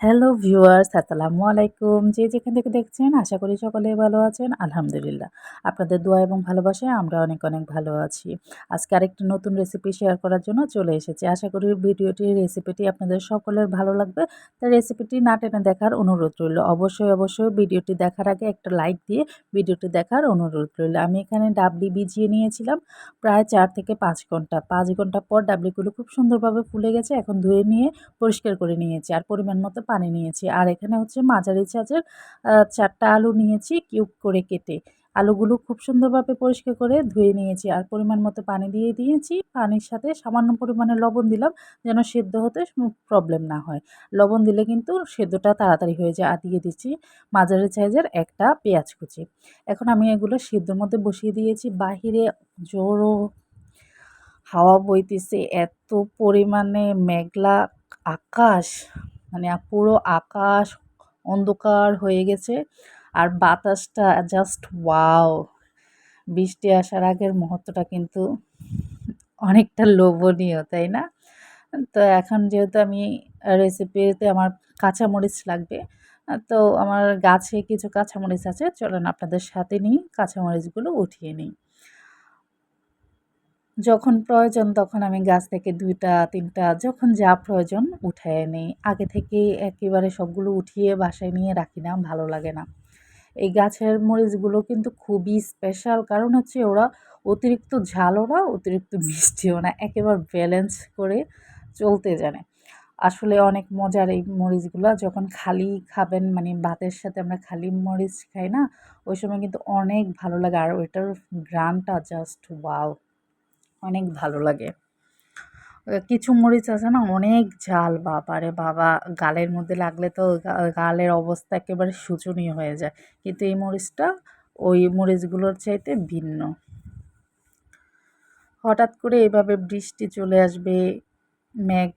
Hello viewers, আসসালামু আলাইকুম। যে যেখান থেকে দেখছেন, আশা করি সকলে ভালো আছেন, আলহামদুলিল্লাহ। আপনাদের দোয়া এবং ভালোবাসায় আমরা অনেক অনেক ভালো আছি। আজকে আরেকটি নতুন রেসিপি শেয়ার করার জন্য চলে এসেছি। আশা করি ভিডিওটি রেসিপিটি আপনাদের সকলের ভালো লাগবে। তাই রেসিপিটি না টেনে দেখার অনুরোধ রইল। অবশ্যই অবশ্যই ভিডিওটি দেখার আগে একটা লাইক দিয়ে ভিডিওটি দেখার অনুরোধ রইল। আমি এখানে ডাবলি ভিজিয়ে নিয়েছিলাম প্রায় চার থেকে পাঁচ ঘণ্টা। পাঁচ ঘণ্টা পর ডাবলিগুলো খুব সুন্দরভাবে ফুলে গেছে। এখন ধুয়ে নিয়ে পরিষ্কার করে নিয়েছি। আর পরিমাণ মতো পানি নিয়েছি। আর এখানে হচ্ছে মাঝারি চাচের চারটা আলু নিয়েছি কিউব করে কেটে। আলুগুলো খুব সুন্দরভাবে পরিষ্কার করে ধুয়ে নিয়েছি। আর পরিমাণ মতো পানি দিয়ে দিয়েছি। পানির সাথে সামান্য পরিমাণে লবণ দিলাম যেন সেদ্ধ হতে প্রবলেম না হয়। লবণ দিলে কিন্তু সেদ্ধটা তাড়াতাড়ি হয়ে যায়। আর দিয়ে দিচ্ছি মাঝারি সাইজের একটা পেঁয়াজ কুচি। এখন আমি এগুলো সেদ্ধর মধ্যে বসিয়ে দিয়েছি। বাহিরে জোরো হাওয়া বইতেছে। এত পরিমাণে মেঘলা আকাশ। মানে পুরো আকাশ অন্ধকার হয়ে গেছে আর বাতাসটা জাস্ট ওয়াও বৃষ্টি আসার আগের মুহূর্তটা কিন্তু অনেকটা লোভনীয়, তাই না? তো এখন যেহেতু আমি রেসিপিতে আমার কাঁচামরিচ লাগবে, তো আমার গাছে কিছু কাঁচামরিচ আছে, চলেন আপনাদের সাথে নিই, কাঁচামরিচগুলো উঠিয়ে নিই। যখন প্রয়োজন তখন আমি গাছ থেকে দুইটা, তিনটা, যখন যা প্রয়োজন উঠায় নিই। আগে থেকে একেবারে সবগুলো উঠিয়ে বাসায় নিয়ে রাখি না, ভালো লাগে না। এই গাছের মরিচগুলো কিন্তু খুবই স্পেশাল কারণ হচ্ছে ওরা অতিরিক্ত ঝালও না, অতিরিক্ত মিষ্টিও না, একেবারে ব্যালেন্স করে চলতে জানে। আসলে অনেক মজার এই মরিচগুলো, যখন খালি খাবেন মানে ভাতের সাথে আমরা খালি মরিচ খাই না, ওই সময় কিন্তু অনেক ভালো লাগে। আর ওইটার গ্রানটা জাস্ট ওয়াও অনেক ভালো লাগে। কিছু মরিচ আছে না, অনেক ঝাল, বাবারে বাবা। গালের মধ্যে লাগলে তো গালের অবস্থা একেবারে শোচনীয় হয়ে যায়। কিন্তু এই মরিচটা, ওই মরিচগুলোর চাইতে ভিন্ন। হঠাৎ করে এভাবে বৃষ্টি চলে আসবে, মেঘ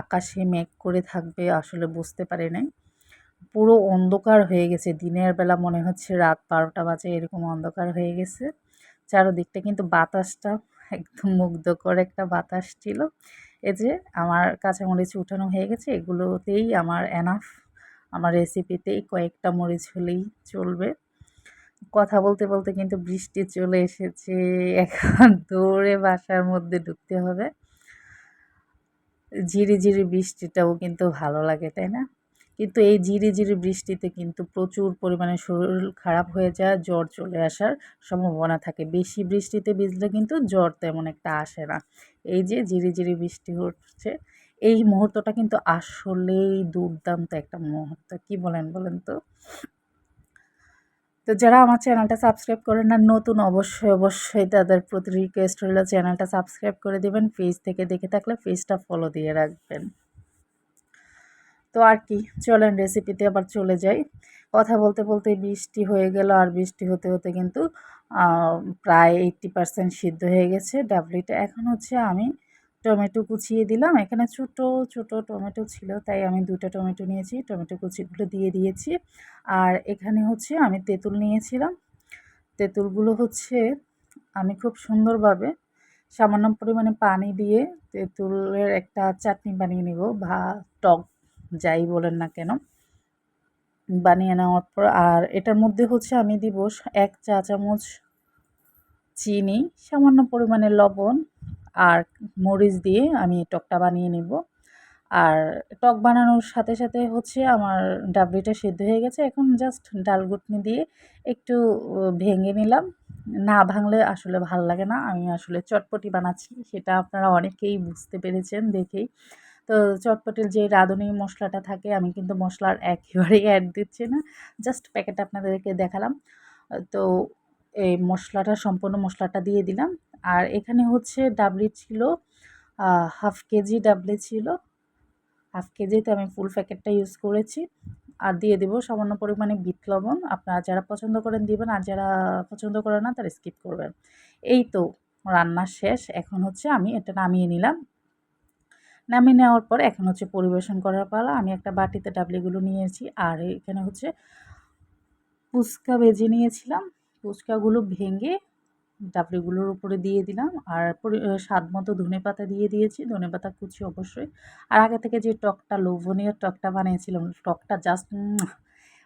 আকাশে মেঘ করে থাকবে, আসলে বুঝতে পারি নাই। পুরো অন্ধকার হয়ে গেছে। দিনের বেলা মনে হচ্ছে রাত বারোটা বাজে, এরকম অন্ধকার হয়ে গেছে। চারোদিকটা কিন্তু বাতাসটা একদম মুগ্ধকর একটা বাতাস ছিল। এই যে আমার কাঁচামরিচ উঠানো হয়ে গেছে, এগুলোতেই আমার এনাফ আমার রেসিপিতেই কয়েকটা মরিচ হলেই চলবে। কথা বলতে বলতে কিন্তু বৃষ্টি চলে এসেছে, এখন দৌড়ে বাসার মধ্যে ঢুকতে হবে। ঝিরি ঝিরি বৃষ্টিটাও কিন্তু ভালো লাগে, তাই না? কিন্তু এই ঝিরিঝিরি বৃষ্টিতে কিন্তু প্রচুর পরিমাণে শরীর খারাপ হয়ে যায়, জ্বর চলে আসার সম্ভাবনা থাকে। বেশি বৃষ্টিতে ভিজলে কিন্তু জ্বর তেমন একটা আসে না। এই যে ঝিরিঝিরি বৃষ্টি হচ্ছে, এই মুহূর্তটা কিন্তু আসলেই দুর্দান্ত একটা মুহূর্ত। কি বলেন বলেন তো? তো যারা আমার চ্যানেলটা সাবস্ক্রাইব করেন না, নতুন অবশ্যই অবশ্যই তাদের প্রতি রিকোয়েস্ট হলো চ্যানেলটা সাবস্ক্রাইব করে দেবেন পেজ থেকে দেখে থাকলে পেজটা ফলো দিয়ে রাখবেন। তো আর কি, চলেন রেসিপিতে আবার চলে যাই। কথা বলতে বলতে বৃষ্টি হয়ে গেল আর বৃষ্টি হতে হতে কিন্তু প্রায় এইট্টি পারসেন্ট সিদ্ধ হয়ে গেছে। ডাবলিটা এখন হচ্ছে আমি টমেটো কুচিয়ে দিলাম। এখানে ছোট ছোট টমেটো ছিল, তাই আমি দুটো টমেটো নিয়েছি। টমেটো কুচিগুলো দিয়ে দিয়েছি। আর এখানে হচ্ছে আমি তেঁতুল নিয়েছিলাম। তেঁতুলগুলো হচ্ছে আমি খুব সুন্দরভাবে সামান্য পরিমাণে পানি দিয়ে তেঁতুলের একটা চাটনি বানিয়ে নিব ভা টক যাই বলেন না কেন, বানিয়ে নেওয়ার পর, আর এটার মধ্যে হচ্ছে আমি দিব এক চা চামচ চিনি, সামান্য পরিমাণে লবণ আর মরিচ দিয়ে আমি টকটা বানিয়ে নেব। আর টক বানানোর সাথে সাথে হচ্ছে আমার ডাবলিটা সেদ্ধ হয়ে গেছে, এখন জাস্ট ডাল গুটনি দিয়ে একটু ভেঙে নিলাম। না ভাঙলে আসলে ভালো লাগে না, আমি আসলে চটপটি বানাচ্ছি, সেটা আপনারা অনেকেই বুঝতে পেরেছেন দেখেই। তো চটপটির যে রাঁধুনি মশলাটা থাকে, আমি কিন্তু মশলার একেবারেই অ্যাড দিচ্ছি না। জাস্ট প্যাকেট আপনাদেরকে দেখালাম। তো এই মশলাটা, সম্পূর্ণ মশলাটা দিয়ে দিলাম। আর এখানে হচ্ছে ডাবলি ছিল হাফ কেজি ডাবলি ছিল। হাফ কেজিতে আমি ফুল প্যাকেটটা ইউজ করেছি। আর দিয়ে দেবো সামান্য পরিমাণে বিট লবণ। আপনারা যারা পছন্দ করেন দিবেন, আর যারা পছন্দ করে না, তারা স্কিপ করবেন। এই তো রান্না শেষ। এখন হচ্ছে আমি এটা নামিয়ে নিলাম। নামিয়ে নেওয়ার পর এখন হচ্ছে পরিবেশন করার পালা। আমি একটা বাটিতে ডাবলিগুলো নিয়েছি আর এখানে হচ্ছে ফুচকা ভেজে নিয়েছিলাম। ফুচকাগুলো ভেঙে ডাবলিগুলোর উপরে দিয়ে দিলাম আর স্বাদ মতো ধনে পাতা দিয়ে দিয়েছি। ধনে পাতা কুচি অবশ্যই। আর আগে থেকে যে টকটা লোভনীয় টকটা বানিয়েছিলাম, টকটা জাস্ট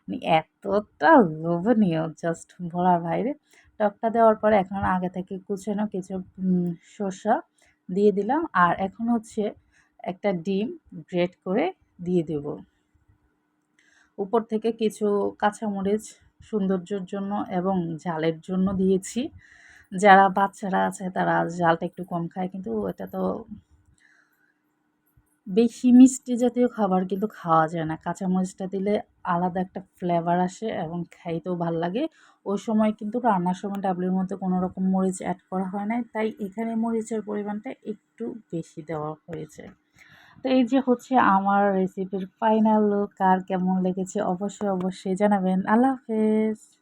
মানে এতটা লোভনীয় জাস্ট বলার বাইরে। টকটা দেওয়ার পরে এখন আগে থেকে কুচানো কিছু শসা দিয়ে দিলাম। আর এখন হচ্ছে একটা ডিম গ্রেট করে দিয়ে দেব। উপর থেকে কিছু কাঁচামরিচ সৌন্দর্যের জন্য এবং জালের জন্য দিয়েছি। যারা বাচ্চারা আছে তারা জালটা একটু কম খায়, কিন্তু এটা তো বেশি মিষ্টি জাতীয় খাবার কিন্তু খাওয়া যায় না। কাঁচামরিচটা দিলে আলাদা একটা ফ্লেভার আসে এবং খাইতেও ভালো লাগে। ওই সময় কিন্তু রান্নার সময় ডাবলির মধ্যে কোনো রকম মরিচ অ্যাড করা হয় নাই। তাই এখানে মরিচের পরিমাণটা একটু বেশি দেওয়া হয়েছে। তো এই যে হচ্ছে আমার রেসিপির ফাইনাল লুক আর কেমন লেগেছে অবশ্যই অবশ্যই জানাবেন। আল্লাহ হাফেজ।